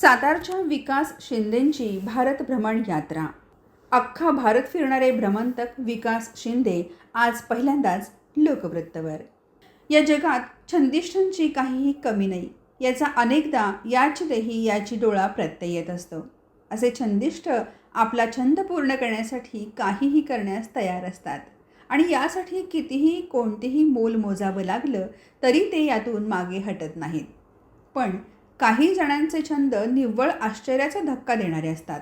सातारच्या विकास शिंदेंची भारत भ्रमण यात्रा. अख्खा भारत फिरणारे भ्रमंतक विकास शिंदे आज पहिल्यांदाच लोकवृत्तवर. या जगात छंदिष्ठांची काहीही कमी नाही याचा अनेकदा याचदेही याची डोळा प्रत्यय येत असतो. असे छंदिष्ठ आपला छंद पूर्ण करण्यासाठी काहीही करण्यास तयार असतात. आणि यासाठी कितीही कोणतेही मोल मोजावं लागलं तरी ते यातून मागे हटत नाहीत. पण काही जणांचे छंद निव्वळ आश्चर्याचा धक्का देणारे असतात.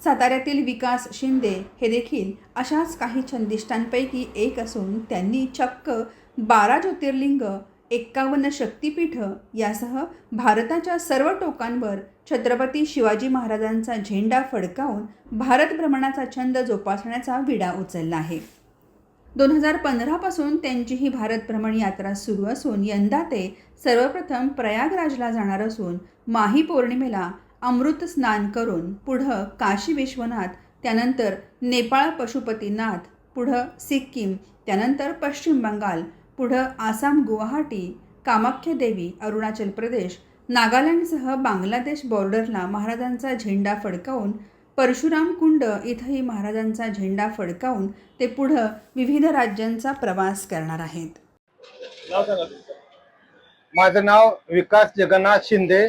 साताऱ्यातील विकास शिंदे हे देखील अशाच काही छंदिष्टांपैकी एक असून त्यांनी चक्क बारा ज्योतिर्लिंग एक्कावन्न शक्तिपीठ यासह भारताच्या सर्व टोकांवर छत्रपती शिवाजी महाराजांचा झेंडा फडकावून भारत भ्रमणाचा छंद जोपासण्याचा विडा उचलला आहे. दोन हजार पंधरापासून त्यांची ही भारत भ्रमण यात्रा सुरू असून यंदा ते सर्वप्रथम प्रयागराजला जाणार असून माही पौर्णिमेला अमृत स्नान करून पुढं काशी विश्वनाथ त्यानंतर नेपाळ पशुपतीनाथ पुढं सिक्कीम त्यानंतर पश्चिम बंगाल पुढं आसाम गुवाहाटी कामाख्या देवी अरुणाचल प्रदेश नागालँडसह बांगलादेश बॉर्डरला महाराजांचा झेंडा फडकावून परशुराम कुंड इथंही महाराजांचा झेंडा फडकावून ते पुढं विविध राज्यांचा प्रवास करणार आहेत. माझं नाव विकास जगन्नाथ शिंदे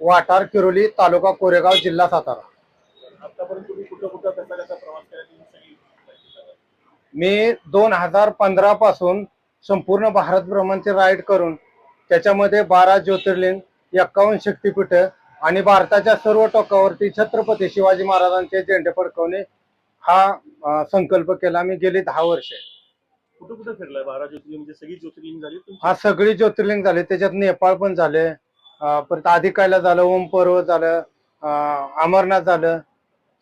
वाटार किरोली तालुका कोरेगाव जिल्हा सातारा. मी दोन हजार पंधरा पासून संपूर्ण भारत भ्रमणचे राईड करून त्याच्यामध्ये बारा ज्योतिर्लिंग एक्कावन्न शक्तीपीठ आणि भारताच्या सर्व टोकावरती छत्रपती शिवाजी महाराजांचे झेंडे फडकवणे हा संकल्प केला. मी गेली दहा वर्षे. कुठं कुठं फिरलाय? बारा ज्योतिर्लिंग म्हणजे सगळी ज्योतिर्लिंग झाली तुमची? हा सगळी ज्योतिर्लिंग झाले. त्याच्यात नेपाळ पण झाले. अं, परत आदिकायला झालं ओम पर्वत झालं अं, अमरनाथ झालं.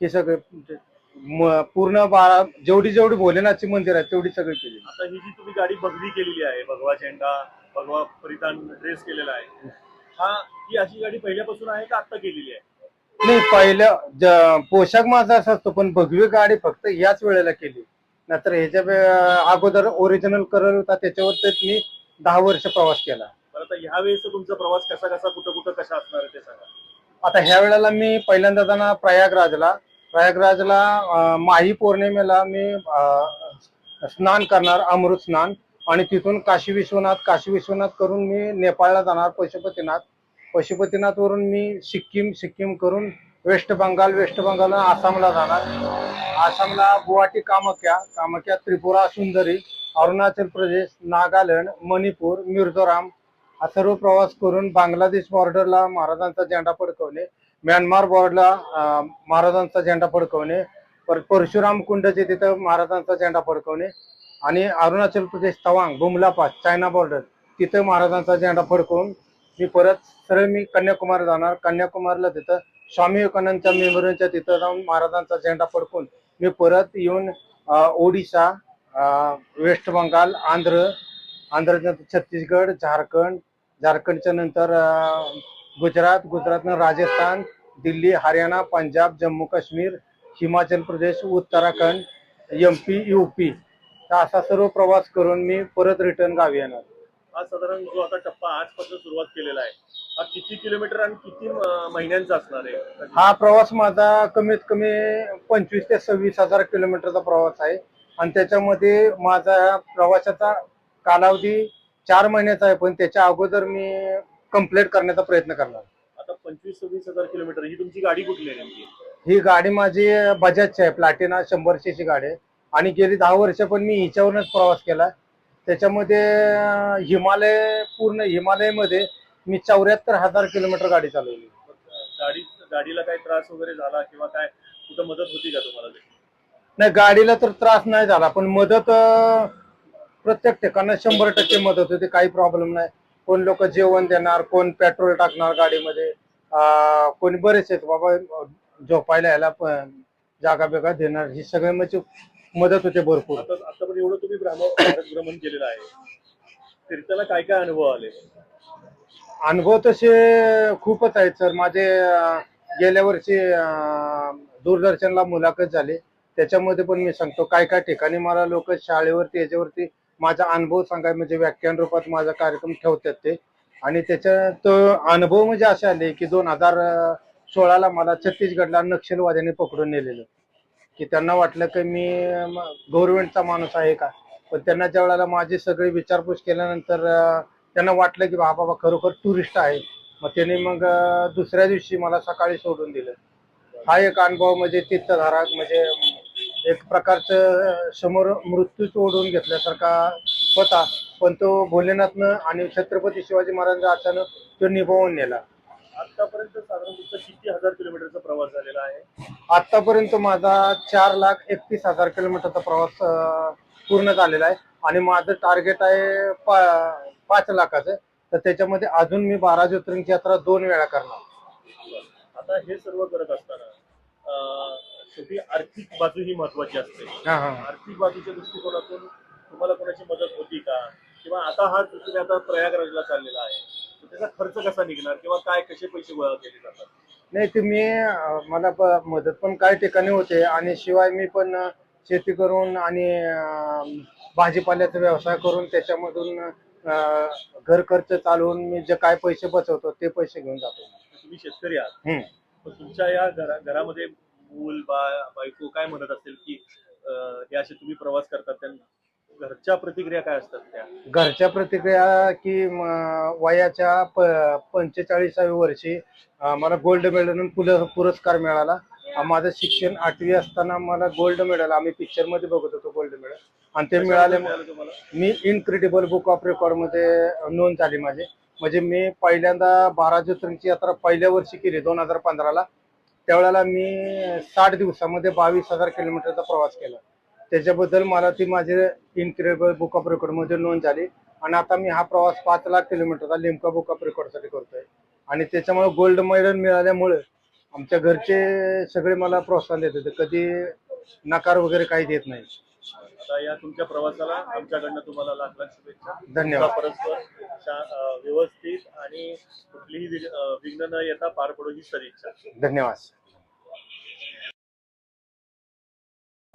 हे सगळे म्हणजे म- पूर्ण बारा जेवढी जेवढी भोलेनाथची मंदिर आहेत तेवढी सगळी केली. आता ही जी तुम्ही गाडी भगवी केलेली आहे भगवा झेंडा भगवा परिधान ड्रेस केलेला आहे हा ही अशी गाडी पहिल्यापासून आहे का आता केलेली आहे? नाही पहिलं ज- पोशाख माझा असा असतो पण भगवी गाडी फक्त याच वेळेला केली. नाहीतर ह्याच्या वे- अगोदर ओरिजिनल करल होता त्याच्यावर तर मी दहा वर्ष प्रवास केला. बरं आता ह्या वेळेचा तुमचा प्रवास कसा कसा कुठं कुठं कसा असणार आहे ते सांगा. आता ह्या वेळेला मी पहिल्यांदा जाणार प्रयागराजला. प्रयागराजला अं, माही पौर्णिमेला मी अं, स्नान करणार अमृत स्नान. आणि तिथून काशी विश्वनाथ काशी विश्वनाथ करून मी नेपाळला जाणार पशुपतीनाथ. पशुपतीनाथवरून मी सिक्कीम सिक्कीम करून वेस्ट बंगाल वेस्ट बंगाल आसामला जाणार. आसामला गुवाहाटी कामाख्या कामाख्या त्रिपुरा सुंदरी अरुणाचल प्रदेश नागालँड मणिपूर मिझोराम हा सर्व प्रवास करून बांगलादेश बॉर्डरला महाराजांचा झेंडा फडकवणे म्यानमार बॉर्डरला महाराजांचा झेंडा फडकवणे परत परशुराम कुंडचे तिथं महाराजांचा झेंडा फडकवणे आणि Arunachal Pradesh Tawang Bumla pass China border तिथं महाराजांचा झेंडा फडकवून मी परत सरळ मी कन्याकुमारी जाणार. कन्याकुमारीला तिथं स्वामी विवेकानंदच्या मेमोरियलच्या तिथं जाऊन महाराजांचा झेंडा फडकून मी परत येऊन ओडिशा वेस्ट बंगाल आंध्र आंध्र छत्तीसगड झारखंड झारखंडच्या नंतर Gujarat गुजरातनं Rajasthan Delhi Haryana Punjab Jammu Kashmir Himachal Pradesh Uttarakhand M P U P. असा सर्व प्रवास करून मी परत रिटर्न गावी येणार. हा साधारण जो आता टप्पा आजपासून सुरुवात केलेला आहे हा किती किलोमीटर आणि किती महिन्यांचा असणार आहे? हा प्रवास माझा कमीत कमी पंचवीस ते सव्वीस हजार किलोमीटरचा प्रवास आहे. आणि त्याच्यामध्ये माझा प्रवासाचा कालावधी चार महिन्याचा आहे पण त्याच्या अगोदर मी कंप्लीट करण्याचा प्रयत्न करणार. आता पंचवीस सव्वीस हजार किलोमीटर ही तुमची गाडी कुठली आहे नेमकी? ही गाडी माझी बजाजची आहे प्लॅटिना शंभर ची गाडी आहे. आणि गेली दहा वर्ष पण मी हिच्यावरूनच प्रवास केला त्याच्यामध्ये हिमालय पूर्ण हिमालयमध्ये मी चौऱ्याहत्तर हजार किलोमीटर गाडी चालवली. गाडी गाडीला काही त्रास वगैरे झाला किंवा काय? कुठं मदत होती का तुम्हाला? नाही गाडीला तर त्रास नाही झाला पण मदत प्रत्येक ठिकाणी शंभर टक्के मदत होती काही प्रॉब्लेम नाही. कोण लोक जेवण देणार कोण पेट्रोल टाकणार गाडीमध्ये कोणी बरेच आहेत बाबा झोपायला यायला प- जागा बिगा देणार ही सगळी म्हणजे मदत होते भरपूर. आता आतापर्यंत एवढं तुम्ही भ्रमण केलेलं आहे. फिरताना काय काय अनुभव आले? अनुभव तसे खूपच आहेत सर. माझे अं, गेल्या वर्षी अं, दूरदर्शनला मुलाखत झाली. त्याच्यामध्ये पण मी सांगतो काय काय ठिकाणी मला लोक शाळेवरती याच्यावरती माझा अनुभव सांगाय म्हणजे व्याख्यान रूपात माझा कार्यक्रम ठेवतात ते. आणि त्याच्या तो अनुभव म्हणजे असे आले की दोन हजार सोळाला मला छत्तीसगडला नक्षलवाद्यांनी पकडून नेलेलं. की त्यांना वाटलं की मी गव्हर्नमेंटचा माणूस आहे का? पण त्यांना ज्या वेळेला माझी सगळी विचारपूस केल्यानंतर त्यांना वाटलं की हा बाबा खरोखर टुरिस्ट आहे. मग त्यांनी मग दुसऱ्या दिवशी मला सकाळी सोडून दिलं. हा एक अनुभव म्हणजे तीर्थधारा म्हणजे एक प्रकारचं समोर मृत्यूच ओढून घेतल्यासारखा होता. पण तो भोलेनाथनं आणि छत्रपती शिवाजी महाराजांचा अचानक तो निभावून नेला. आतापर्यंत साधारण किती हजार किलोमीटरचा प्रवास झालेला आहे? आतापर्यंत माझा चार लाख एकतीस हजार किलोमीटरचा प्रवास अं, पूर्ण झालेला आहे. आणि माझं टार्गेट आहे पा- पाच लाखाचं. तर त्याच्यामध्ये अजून मी बारा ज्योतिर्लिंग यात्रा दोन वेळा करणार. आता हे सर्व करत असताना अं, शेवटी आर्थिक बाजू ही महत्वाची असते. हा हा. आर्थिक बाजूच्या दृष्टिकोनातून तुम्हाला कोणाची मदत होती का? किंवा आता हा तुम्ही आता प्रयागराजला चाललेला आहे. त्याचा खर्च कसा निघणार किंवा काय कसे पैसे गोळा केले जातात? नाही तुम्ही मला मदत पण काही ठिकाणी होते आणि शिवाय मी पण शेती करून आणि भाजीपाल्याचा व्यवसाय करून त्याच्यामधून घर खर्च चालवून मी जे काय पैसे बचवतो ते पैसे घेऊन जातो. तुम्ही शेतकरी आहात. पण तुमच्या या घरा घरामध्ये मूल बा बायको काय म्हणत असेल की हे असे तुम्ही प्रवास करतात त्यांना? घरच्या प्रतिक्रिया काय असतात त्या? घरच्या प्रतिक्रिया की वयाच्या प पंचेचाळीसाव्या वर्षी मला गोल्ड मेडल पुरस्कार मिळाला. माझं शिक्षण आठवी असताना मला गोल्ड मेडल आम्ही पिक्चरमध्ये बघत होतो गोल्ड मेडल. आणि ते मिळाले मी इनक्रेडिबल बुक ऑफ रेकॉर्डमध्ये नोंद झाली माझी. म्हणजे मी पहिल्यांदा बारा ज्योतिर्लिंगची यात्रा पहिल्या वर्षी केली दोन हजार पंधराला. त्यावेळेला मी साठ दिवसामध्ये बावीस हजार किलोमीटरचा प्रवास केला. त्याच्याबद्दल मला ती माझी इनक्रेडिबल बुक ऑफ रेकॉर्डमध्ये नोंद झाली. आणि आता मी हा प्रवास पाच लाख किलोमीटरचा लिमका बुक ऑफ रेकॉर्डसाठी करतोय. आणि त्याच्यामुळे गोल्ड मेडल मिळाल्यामुळे आमच्या घरचे सगळे मला प्रोत्साहन देत होते. कधी नकार वगैरे काही देत नाही. आता या तुमच्या प्रवासाला आमच्याकडनं तुम्हाला लाख लाख शुभेच्छा. धन्यवाद. परस्पर व्यवस्थित आणि कुठलीही विघ्न न येता पार पडू ही सदिच्छा धन्यवाद.